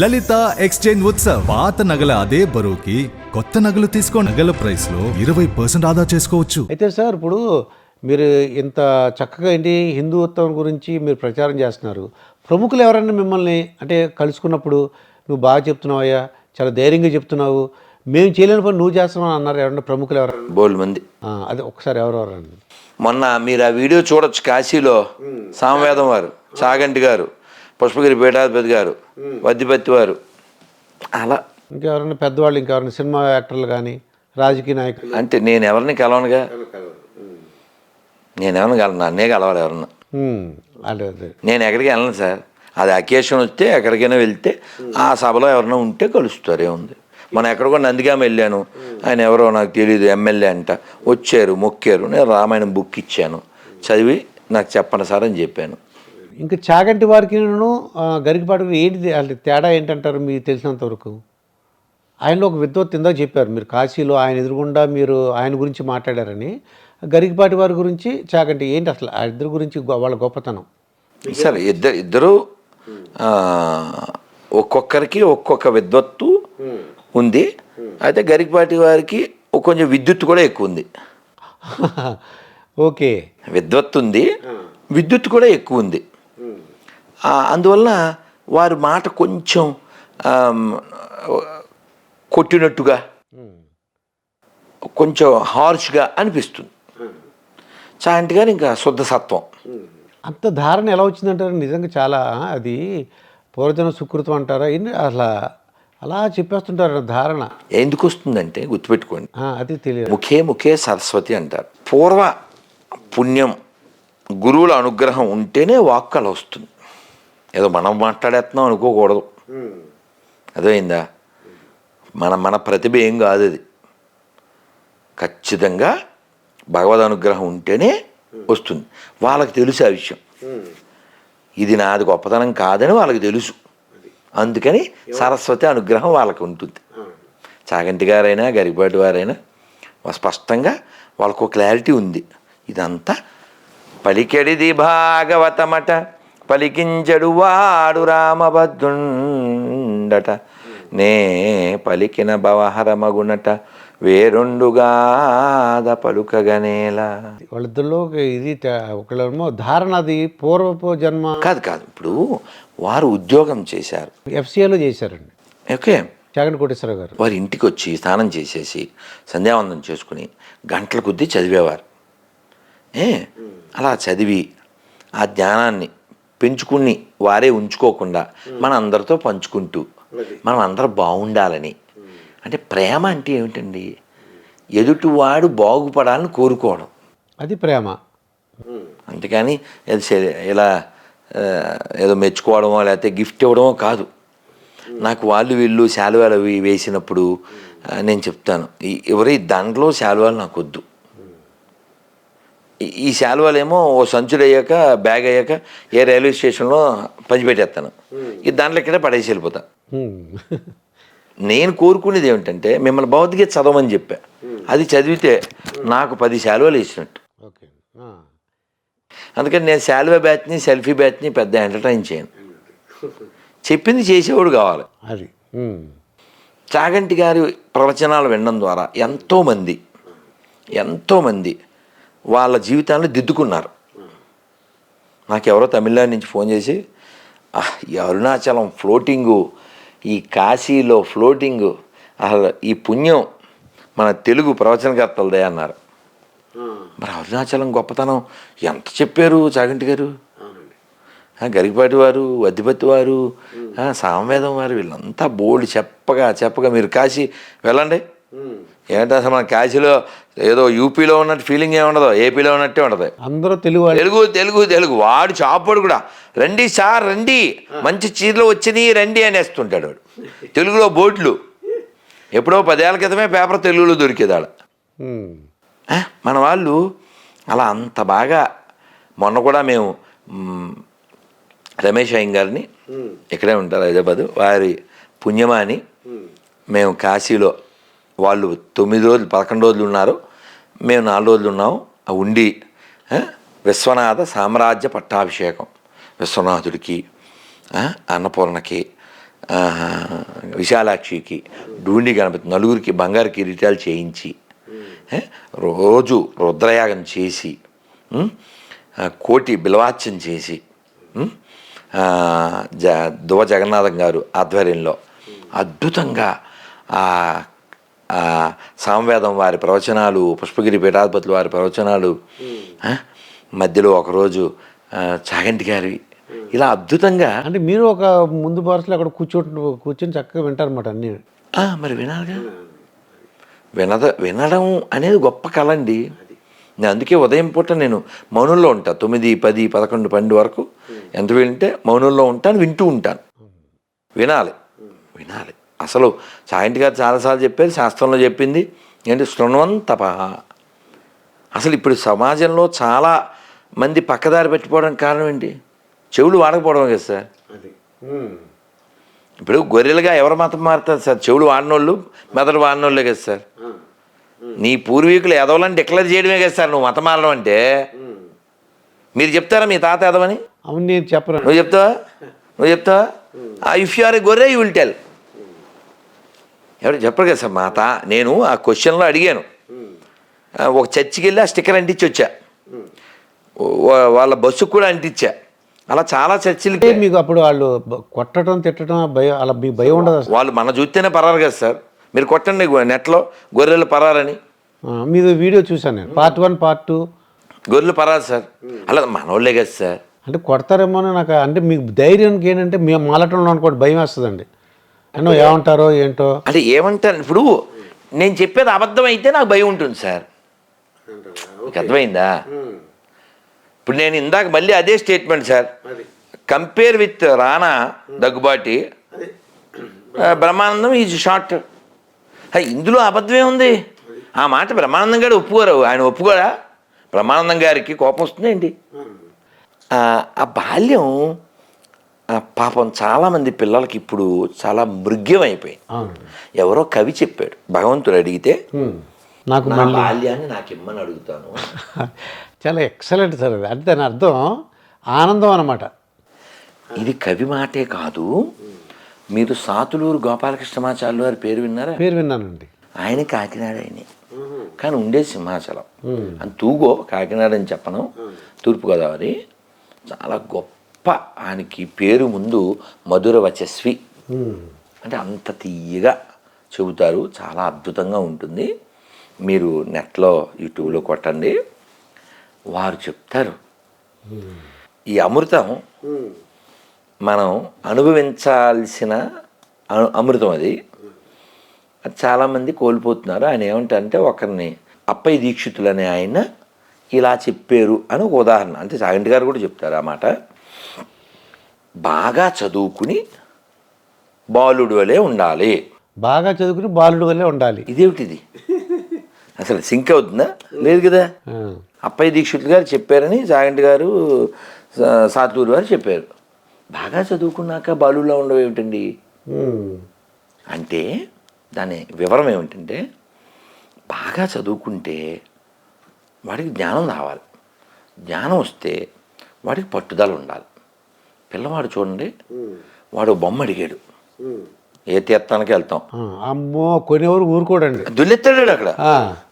లలిత exchange Utsav. పాత నగల అదే బరువుకి కొత్త నగలు తీసుకో నగల ప్రైస్లో ఇరవై పర్సెంట్ ఆదా చేసుకోవచ్చు. అయితే సార్ ఇప్పుడు మీరు ఇంత చక్కగా ఏంటి హిందుత్వం గురించి మీరు ప్రచారం చేస్తున్నారు. ప్రముఖులు ఎవరైనా మిమ్మల్ని అంటే కలుసుకున్నప్పుడు నువ్వు బాగా చెప్తున్నావయ్యా చాలా ధైర్యంగా చెప్తున్నావు మేము చేయలేని పని నువ్వు చేస్తున్నావు అని అన్నారు ఎవరైనా ప్రముఖులు ఎవరైనా బోల్డ్ మంది. ఆ, అదే ఒకసారి ఎవరెవరండి మొన్న మీరు ఆ వీడియో చూడొచ్చు కాశీలో సామవేదం వారు చాగంటి గారు. పుష్పగిరి పీఠాధిపతి గారు వద్దిపత్తి వారు. అలా. ఇంకెవరైనా పెద్దవాళ్ళు ఇంకెవరైనా సినిమా యాక్టర్లు కానీ రాజకీయ నాయకులు అంటే నేను ఎవరిని కలవనుగా? నేను ఎవరిని కల నన్నే కలవాలి ఎవరన్నా. ఉమ్, అదే అదే. నేను ఎక్కడికి వెళ్ళను సార్. అది అకేషన్ వస్తే ఎక్కడికైనా వెళ్తే ఆ సభలో ఎవరైనా ఉంటే కలుస్తారు ఏముంది మనం ఎక్కడికో నందిగామ వెళ్ళాను. ఆయన ఎవరో నాకు తెలియదు ఎమ్మెల్యే అంట. వచ్చారు మొక్కారు. నేను రామాయణం బుక్ ఇచ్చాను. చదివి నాకు చెప్పండి సార్ అని చెప్పాను. ఇంకా చాగంటి వారికి గరికపాటికి ఏంటి అంటే తేడా ఏంటంటారు మీకు తెలిసినంత వరకు? ఆయనలో ఒక విద్వత్ ఇందాక చెప్పారు మీరు. కాశీలో ఆయన ఎదురుగుండా మీరు ఆయన గురించి మాట్లాడారని. గరికపాటి వారి గురించి చాగంటి ఏంటి అసలు ఆ ఇద్దరి గురించి వాళ్ళ గొప్పతనం? సరే ఇద్దరు ఇద్దరు ఒక్కొక్కరికి ఒక్కొక్క విద్వత్తు ఉంది. అయితే గరికపాటి వారికి కొంచెం విద్యుత్ కూడా ఎక్కువ ఉంది. ఓకే. విద్వత్తు ఉంది. విద్యుత్ కూడా ఎక్కువ ఉంది. అందువల్ల వారి మాట కొంచెం కొట్టినట్టుగా కొంచెం హార్ష్గా అనిపిస్తుంది. చాంటి గారు ఇంకా శుద్ధ సత్వం. అంత ధారణ ఎలా వచ్చిందంటారు? నిజంగా చాలా అది పూర్వజన సుకృతం అంటారా? అసలు అలా చెప్పేస్తుంటారు ధారణ. ఎందుకు వస్తుందంటే గుర్తుపెట్టుకోండి. అది తెలియదు. ముఖే ముఖే సరస్వతి అంటారు. పూర్వ పుణ్యం గురువుల అనుగ్రహం ఉంటేనే వాక్కు అలా వస్తుంది. ఏదో మనం మాట్లాడేస్తున్నాం అనుకోకూడదు. అర్థమైందా? మన మన ప్రతిభ ఏం కాదు అది. ఖచ్చితంగా భగవద్ అనుగ్రహం ఉంటేనే వస్తుంది. వాళ్ళకి తెలుసు ఆ విషయం. ఇది నాది గొప్పతనం కాదని వాళ్ళకి తెలుసు. అందుకని సరస్వతి అనుగ్రహం వాళ్ళకి ఉంటుంది. చాగంటి గారైనా గరిపాటి వారైనా స్పష్టంగా వాళ్ళకు క్లారిటీ ఉంది. ఇదంతా పలికెడిది భాగవతమట. పలికించడు వాడు రామభద్రుండట. నే పలికిన భవహరమగునట. వేరొండుగాద పలుకగనేలా వాళ్ళిద్దరిలో ఇది ఒకళ్ళేమో ధారణ అది పూర్వపు జన్మ. కాదు కాదు. ఇప్పుడు వారు ఉద్యోగం చేశారు. ఎఫ్సిఏలో చేశారండి. ఓకే. చాగంటి కోటేశ్వరరావు గారు. వారి ఇంటికి వచ్చి స్నానం చేసేసి సంధ్యావందనం చేసుకుని గంటల కొద్దీ చదివేవారు. ఏ? అలా చదివి ఆ జ్ఞానాన్ని పెంచుకుని వారే ఉంచుకోకుండా మన అందరితో పంచుకుంటూ మనం అందరం బాగుండాలని. అంటే ప్రేమ అంటే ఏమిటండి? ఎదుటివాడు బాగుపడాలని కోరుకోవడం. అది ప్రేమ. అంతేకాని శరీ- ఇలా ఏదో మెచ్చుకోవడమో లేకపోతే గిఫ్ట్ ఇవ్వడమో కాదు. నాకు వాళ్ళు వీళ్ళు శాలువాలు అవి వేసినప్పుడు నేను చెప్తాను. ఈ- ఎవరి దాంట్లో శాలువాలు నాకు వద్దు. ఈ- ఈ శాలువాలు ఏమో ఓ సంచుడు అయ్యాక బ్యాగ్ అయ్యాక ఏ రైల్వే స్టేషన్లో పంచిపెట్టేస్తాను. ఈ దాంట్లో ఇక్కడే పడేసి వెళ్ళిపోతా. నేను కోరుకునేది ఏమిటంటే మిమ్మల్ని భౌతిక చదవమని చెప్పా. అది చదివితే నాకు పది శాలువాలు ఆ. అందుకని నేను శాల్వా బ్యాచ్ని సెల్ఫీ బ్యాచ్ని పెద్ద ఎంటర్టైన్ చేయను. చెప్పింది చేసేవాడు కావాలి. అది. చాగంటి గారి ప్రవచనాలు వినడం ద్వారా ఎంతోమంది ఎంతోమంది వాళ్ళ జీవితాన్ని దిద్దుకున్నారు. నాకెవరో తమిళనాడు నుంచి ఫోన్ చేసి "ఆహ్, ఈ అరుణాచలం ఫ్లోటింగు ఈ కాశీలో ఫ్లోటింగు అసలు ఈ పుణ్యం మన తెలుగు ప్రవచనకర్తలదే అన్నారు. మరి అరుణాచలం గొప్పతనం ఎంత చెప్పారు చాగంటి గారు? గరికపాటి వారు వద్దిపత్తి వారు సామవేదం వారు వీళ్ళంతా బోల్డ్ చెప్పగా చెప్పగా మీరు కాశీ వెళ్ళండి. ఏంటో అసలు మన కాశీలో ఏదో యూపీలో ఉన్నట్టు ఫీలింగ్ ఏముండదు ఏపీలో ఉన్నట్టే ఉండదు. అందరూ తెలుగు తెలుగు తెలుగు తెలుగు. వాడు చాపడు కూడా. రండి సార్ రండి. మంచి చీరలు వచ్చినాయి రండి అనేస్తుంటాడు వాడు. తెలుగులో బోట్లు. ఎప్పుడో పదేళ్ళ క్రితమే పేపర్ తెలుగులో దొరికేది ఆడ. హ్మ్. ఆ, మన వాళ్ళు అలా అంత బాగా మొన్న కూడా మేము రమేష్ అయ్యం గారిని ఇక్కడే ఉంటారు హైదరాబాద్. వారి పుణ్యమాని మేము కాశీలో వాళ్ళు తొమ్మిది రోజులు పదకొండు రోజులు ఉన్నారు. మేము నాలుగు రోజులు ఉన్నాము. ఆ ఉండి విశ్వనాథ సామ్రాజ్య పట్టాభిషేకం. విశ్వనాథుడికి అన్నపూర్ణకి విశాలాక్షికి డూండి గణపతి నలుగురికి బంగారు కిరీటాలు చేయించి రోజు రుద్రయాగం చేసి కోటి బిలవాచ్యం చేసి జ దువ జగన్నాథం గారు ఆధ్వర్యంలో అద్భుతంగా ఆ సామవేదం వారి ప్రవచనాలు పుష్పగిరి పీఠాధిపతులు వారి ప్రవచనాలు ఆ, మధ్యలో ఒకరోజు చాగంటి గారి ఇలా అద్భుతంగా అంటే మీరు ఒక ముందు వరుసలో అక్కడ కూర్చోటి కూర్చొని చక్కగా వింటారన్నమాట అన్ని. ఆ, మరి వినాలిగా? వినద వినడం అనేది గొప్ప కళ అండి. నేను అందుకే ఉదయం పూట నేను మౌనంలో ఉంటా. తొమ్మిది పది పదకొండు పన్నెండు వరకు ఎంత వింటే మౌనంలో ఉంటాను వింటూ ఉంటాను. వినాలి. వినాలి. అసలు సాయంటి గారు చాలాసార్లు చెప్పారు శాస్త్రంలో చెప్పింది. ఏంటి? శృణ్వం తప అసలు ఇప్పుడు సమాజంలో చాలా మంది పక్కదారి పెట్టిపోవడానికి కారణం ఏంటి? చెవులు వాడకపోవడం కదా సార్. ఇప్పుడు గొర్రెలుగా ఎవరు మతం మారుతారు సార్? చెవులు వాడినోళ్ళు మెదడు వాడినోళ్ళే కదా సార్. నీ పూర్వీకులు ఎదవలని డిక్లేర్ చేయడమే కదా సార్. నువ్వు మతం మారడం అంటే. మీరు చెప్తారా మీ తాత ఎదవని? అవును నేను చెప్పను. నువ్వు చెప్తావా? నువ్వు చెప్తావా? ఇఫ్ యు ఆర్ ఏ గొర్రె యూ విల్ టెల్ ఎవరు చెప్పరు కదా సార్ మా తా నేను ఆ క్వశ్చన్లో అడిగాను. ఒక చర్చికి వెళ్ళి ఆ స్టిక్కర్ అంటించి వచ్చా వాళ్ళ బస్సుకు కూడా అంటించా. అలా చాలా చర్చిలకి మీకు అప్పుడు వాళ్ళు కొట్టడం తిట్టడం భయం అలా మీకు భయం ఉండదు వాళ్ళు మన చూస్తేనే పరారు కదా సార్. మీరు కొట్టండి నెట్లో గొర్రెలు పరారని. మీది వీడియో చూశాను నేను. Part one part two. గొర్రెలు పరారు సార్. అలా మనోళ్ళే కదా సార్. అంటే కొడతారేమో నాకు అంటే మీకు ధైర్యానికి ఏంటంటే మేము మాలటంలో అనుకోండి భయం వేస్తుందండి. అన్నో ఏమంటారో ఏంటో? అంటే ఏమంటారు? ఇప్పుడు నేను చెప్పేది అబద్ధం అయితే నాకు భయం ఉంటుంది సార్. మీకు అర్థమైందా? ఇప్పుడు నేను ఇందాక మళ్ళీ అదే statement sir. Compare with Rana Daggubati. Brahmanandam is short ఇందులో అబద్ధమే ఉంది. ఆ మాట బ్రహ్మానందం గారు ఒప్పుకోరు. ఆయన ఒప్పుకోరా బ్రహ్మానందం గారికి కోపం వస్తుంది ఏంటి ఆ బాల్యం పాపం చాలామంది పిల్లలకి ఇప్పుడు చాలా మృగ్యం అయిపోయింది ఎవరో కవి చెప్పాడు భగవంతుడు అడిగితే. నాకు బాల్యాన్ని నాకు ఇమ్మని అడుగుతాను. చాలా ఎక్సలెంట్ సార్ అది. అంటే దాని అర్థం ఆనందం అన్నమాట. ఇది కవి మాటే కాదు మీరు సాతులూరు గోపాలకృష్ణమాచార్యులు వారి పేరు విన్నారా? పేరు విన్నానండి. ఆయన కాకినాడ ఆయనే కానీ ఉండేది సింహాచలం. అని తూగో కాకినాడ అని చెప్పను తూర్పుగోదావరి. చాలా గొప్ప ఆయనకి పేరు ముందు మధుర వచస్వి. అంటే అంత తీయగా చెబుతారు చాలా అద్భుతంగా ఉంటుంది. మీరు నెట్లో యూట్యూబ్లో కొట్టండి వారు చెప్తారు. ఈ అమృతం మనం అనుభవించాల్సిన అను- అమృతం అది. అది చాలామంది కోల్పోతున్నారు. ఆయన ఏమంటారంటే ఒకరిని అప్పయ్య దీక్షితులు అనే ఆయన ఇలా చెప్పారు అని ఒక ఉదాహరణ. అంటే సాగంటి గారు కూడా చెప్తారు ఆ మాట. బాగా చదువుకుని బాలుడు వలె ఉండాలి. బాగా చదువుకుని బాలుడు వల్లే ఉండాలి. ఇదేమిటిది? అసలు సింక్ అవుతుందా? లేదు కదా. అప్పయ్య దీక్షితులు గారు చెప్పారని సాగంటి గారు సాతూరు గారు చెప్పారు. బాగా చదువుకున్నాక బాలుల్లో ఉండవు ఏమిటండి. అంటే దాని వివరం ఏమిటంటే బాగా చదువుకుంటే వాడికి జ్ఞానం రావాలి. జ్ఞానం వస్తే వాడికి పట్టుదల ఉండాలి. పిల్లవాడు చూడండి వాడు బొమ్మ అడిగాడు. ఏ తీర్థానికి వెళ్తాం? అమ్మో కొనేవారు ఊరుకోడండి. దుల్లెత్తాడు అక్కడ.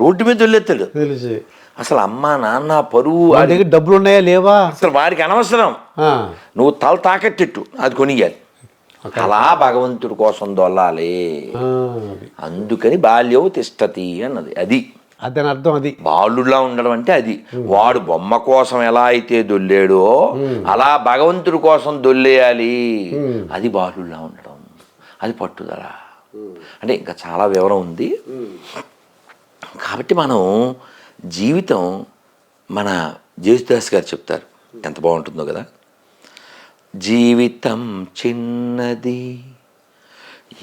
రోడ్డు మీద దుల్లెత్తాడు. తెలుసు. అసలు అమ్మ నాన్న పరువు వాడి అది దగ్గర డబ్బులు ఉన్నాయా లేవా? అసలు వాడికి అనవసరం. నువ్వు తల తాకట్టిట్టు అది కొనియాలి అలా భగవంతుడి కోసం దొల్లాలి. అందుకని బాల్యవు తిష్టతి అన్నది. అది. అది దాని అర్థం అది. బాలులా ఉండడం అంటే అది. వాడు బొమ్మ కోసం ఎలా అయితే దొల్లాడో అలా భగవంతుడి కోసం దొల్లేయాలి. అది బాలులా ఉండడం. అది పట్టుదల. అంటే ఇంకా చాలా వివరం ఉంది. కాబట్టి మనం జీవితం మన జేసుదాస్ గారు చెప్తారు. ఎంత బాగుంటుందో కదా. జీవితం చిన్నది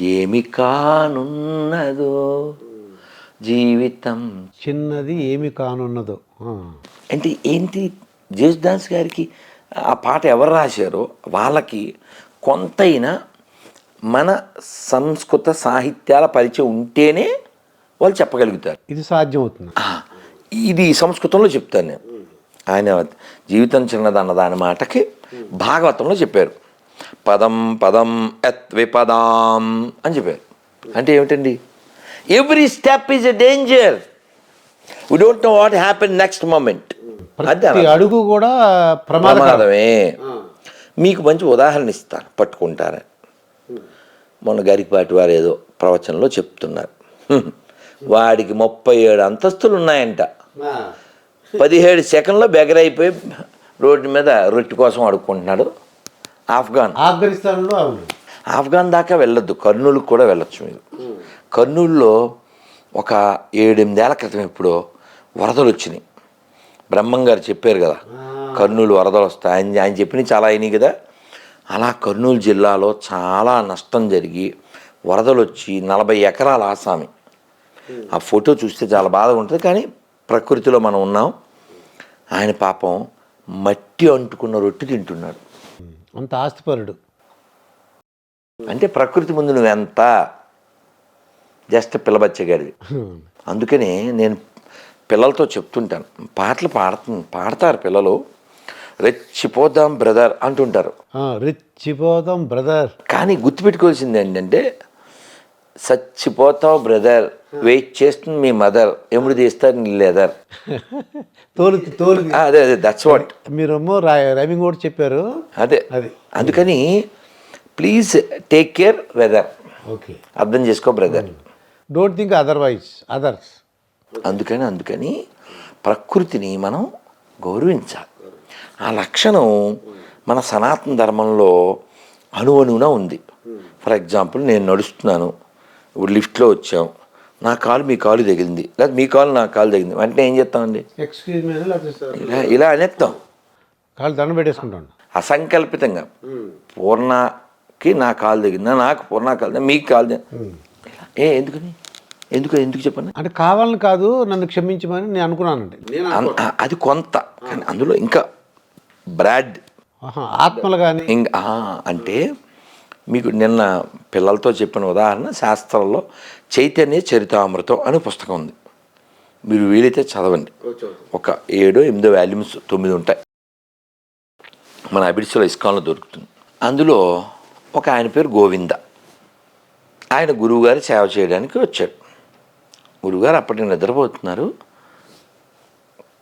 ఏమి కానున్నదో జీవితం. చిన్నది ఏమి కానున్నదో. అంటే ఏంటి జేసుదాస్ గారికి ఆ పాట ఎవరు రాశారో వాళ్ళకి కొంతైనా మన సంస్కృత సాహిత్యాల పరిచయం ఉంటేనే వాళ్ళు చెప్పగలుగుతారు. ఇది సాధ్యం అవుతుంది ఆ, ఇది సంస్కృతంలో చెప్తాను నేను. ఆయన జీవితం చిన్నది అన్న దాని మాటకి భాగవతంలో చెప్పారు. పదం పదం ఎత్ విపదాం అని చెప్పారు. అంటే ఏమిటండి? Every step is a danger we don't know what happen next moment అదే ప్రతి అడుగు కూడా ప్రమాదమే. మీకు మంచి ఉదాహరణ ఇస్తాను పట్టుకుంటారని మొన్న గరికపాటి వారు ఏదో ప్రవచనంలో చెప్తున్నారు. వాడికి ముప్పై ఏడు అంతస్తులు ఉన్నాయంట. పదిహేడు సెకండ్లో బెగరైపోయి రోడ్డు మీద రొట్టె కోసం అడుక్కుంటున్నాడు ఆఫ్ఘాన్. ఆఫ్ఘనిస్తాన్లో అవును. ఆఫ్ఘాన్ దాకా వెళ్ళొద్దు కర్నూలుకు కూడా వెళ్ళొచ్చు మీరు. కర్నూలులో ఒక ఏడెనిమిదేళ్ళ క్రితం ఎప్పుడో వరదలు వచ్చినాయి. బ్రహ్మం గారు చెప్పారు కదా కర్నూలు వరదలు వస్తాయి. ఆయన ఆయన చెప్పినవి చాలా అయినాయి కదా. అలా కర్నూలు జిల్లాలో చాలా నష్టం జరిగి వరదలు వచ్చి నలభై ఎకరాల ఆసామి. ఆ ఫోటో చూస్తే చాలా బాధగా ఉంటుంది కానీ ప్రకృతిలో మనం ఉన్నాం. ఆయన పాపం మట్టి అంటుకున్న రొట్టె తింటున్నాడు. అంత ఆస్తిపరుడు. అంటే ప్రకృతి ముందు నువ్వెంత జస్ట్ పిల్లబచ్చగాడివి అందుకనే నేను పిల్లలతో చెప్తుంటాను పాటలు పాడుతు పాడతారు పిల్లలు రెచ్చిపోదాం బ్రదర్ అంటుంటారు. రెచ్చిపోదాం బ్రదర్. కానీ గుర్తుపెట్టుకోవాల్సింది ఏంటంటే చచ్చిపోతావు బ్రదర్ వెయిట్ చేస్తుంది మీ మదర్ ఎముడు తీస్తారు నీ లెదర్. తోలు తోలు. అదే అదే దట్స్ వాట్ మీరేమో రైమింగ్ కూడా చెప్పారు. అదే అది. అందుకని please take care weather okay. అర్థం చేసుకో brother don't think otherwise others అందుకని అందుకని ప్రకృతిని మనం గౌరవించాలి. ఆ లక్షణం మన సనాతన ధర్మంలో అణువణువున ఉంది. ఫర్ ఎగ్జాంపుల్ నేను నడుస్తున్నాను ఇప్పుడు లిఫ్ట్లో వచ్చాం. నా కాలు మీ కాలు తగిలింది. లేదా మీ కాలు నా కాలు తగిలింది. వెంటనే ఏం చేస్తామండి? ఎక్స్క్యూజ్ మీ లేకపోతే ఇలా ఇలా అనేస్తాం. కాళ్ళు దండం పెట్టేసుకుంటాను అసంకల్పితంగా. పూర్ణకి నా కాలు తగిందా నాకు పూర్ణ కాలు తగిలిందా? మీకు కాలు తగిలిందా? ఇలా. ఏ ఎందుకని? ఎందుకు ఎందుకు చెప్పండి? అంటే కావాలని కాదు నన్ను క్షమించమని నేను అనుకున్నానండి. అది కొంత కానీ అందులో ఇంకా బ్రాడ్. ఆత్మలు కానీ ఇంకా అంటే మీకు నిన్న పిల్లలతో చెప్పిన ఉదాహరణ శాస్త్రంలో చైతన్య చరితామృతం అనే పుస్తకం ఉంది. మీరు వీలైతే చదవండి. ఒక ఏడో ఎనిమిదో వాల్యూమ్స్ తొమ్మిది ఉంటాయి. మన అబిడ్స్లో ఇస్కాన్లో దొరుకుతుంది. అందులో ఒక ఆయన పేరు గోవింద. ఆయన గురువుగారి సేవ చేయడానికి వచ్చాడు. గురువుగారు అప్పటికి నిద్రపోతున్నారు.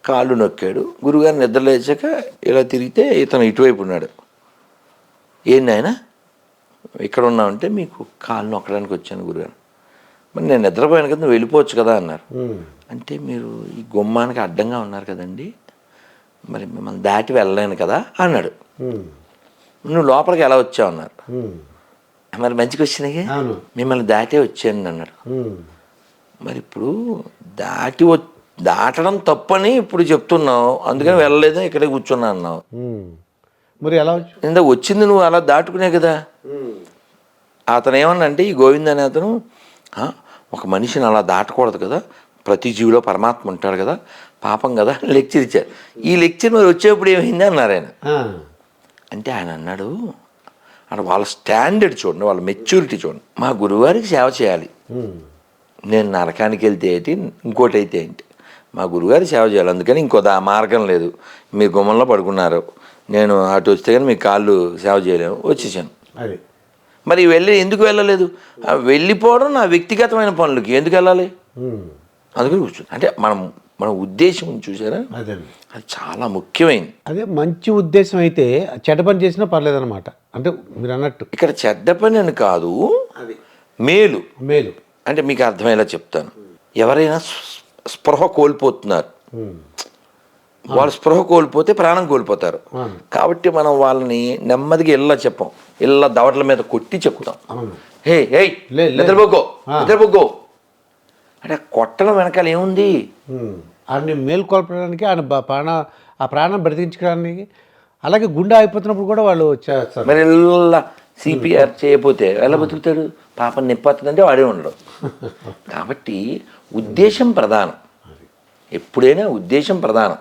కాళ్ళు నొక్కాడు. గురువుగారు నిద్ర లేచాక ఇలా తిరిగితే ఇతను ఇటువైపు ఉన్నాడు. ఏంది ఆయన ఇక్కడ ఉన్నామంటే మీకు కాళ్ళు నొక్కడానికి వచ్చాను గురుగారు. మరి నేను నిద్రపోయాను కదా నువ్వు వెళ్ళిపోవచ్చు కదా అన్నారు. అంటే మీరు ఈ గుమ్మానికి అడ్డంగా ఉన్నారు కదండి. మరి మిమ్మల్ని దాటి వెళ్ళలేను కదా అన్నాడు. నువ్వు లోపలికి ఎలా వచ్చావు? అన్నారు. మరి వచ్చినాయి? అవును. మిమ్మల్ని దాటే వచ్చాను అన్నాడు. మరి ఇప్పుడు దాటి వ దాటడం తప్పని ఇప్పుడు చెప్తున్నావు. అందుకని వెళ్ళలేదు ఇక్కడే కూర్చున్నా అన్నావు. మరి ఎలా ఇందా వచ్చింది నువ్వు అలా దాటుకునే కదా. అతను ఏమన్నా అంటే ఈ గోవింద్ అనే అతను "ఆ, ఒక మనిషిని అలా దాటకూడదు కదా. ప్రతి జీవిలో పరమాత్మ ఉంటాడు కదా. పాపం కదా అని లెక్చర్ ఇచ్చారు. ఈ లెక్చర్ మరి వచ్చేప్పుడు ఏమైంది అన్నారు ఆయన. అంటే ఆయన అన్నాడు అక్కడ వాళ్ళ స్టాండర్డ్ చూడండి వాళ్ళ మెచ్యూరిటీ చూడండి. మా గురువారికి సేవ చేయాలి. నేను నరకానికి వెళ్తే ఏంటి? ఇంకోటి అయితే ఏంటి? మా గురుగారు సేవ చేయాలి. అందుకని ఇంకో దా మార్గం లేదు. మీరు గుమ్మంలో పడుకున్నారు. నేను అటు వస్తే కానీ మీ కాళ్ళు సేవ చేయలేము వచ్చేసాను. అది. మరి వెళ్ళి ఎందుకు వెళ్ళలేదు? వెళ్ళిపోవడం నా వ్యక్తిగతమైన పనులకి ఎందుకు వెళ్ళాలి? అందుకని కూర్చుని అంటే మనం మన ఉద్దేశం ఉంది చూసారా? అదండి అది చాలా ముఖ్యమైనది. అదే మంచి ఉద్దేశం అయితే చెడ్డ పని చేసినా పర్లేదన్నమాట. అంటే మీరు అన్నట్టు. ఇక్కడ చెడ్డ పని అని కాదు మేలు. మేలు. అంటే మీకు అర్థమయ్యేలా చెప్తాను. ఎవరైనా స్పృ- స్పృహ కోల్పోతున్నారు. ఉమ్, వాళ్ళు స్పృహ కోల్పోతే ప్రాణం కోల్పోతారు. అవును. కాబట్టి మనం వాళ్ళని నెమ్మదిగా ఇళ్ళ చెప్పం. ఇళ్ళ దవడల మీద కొట్టి చెప్తాం. హే హే. నిద్రపోకో. నిద్రపోకో. అంటే కొట్టడం వెనకాల ఏముంది? ఉమ్, ఆయన్ని మేల్కొల్పడానికి ఆయన ప్రాణ ఆ ప్రాణం బ్రతికించడానికి అలాగే గుండె అయిపోతున్నప్పుడు కూడా వాళ్ళు మరి ఇళ్ళ సిపిఆర్ చేయకపోతే ఎలా బతుకుతాడు? పాపం నిప్పతుందంటే వాడే ఉండడు. కాబట్టి ఉద్దేశం ప్రధానం. ఎప్పుడైనా ఉద్దేశం ప్రధానం.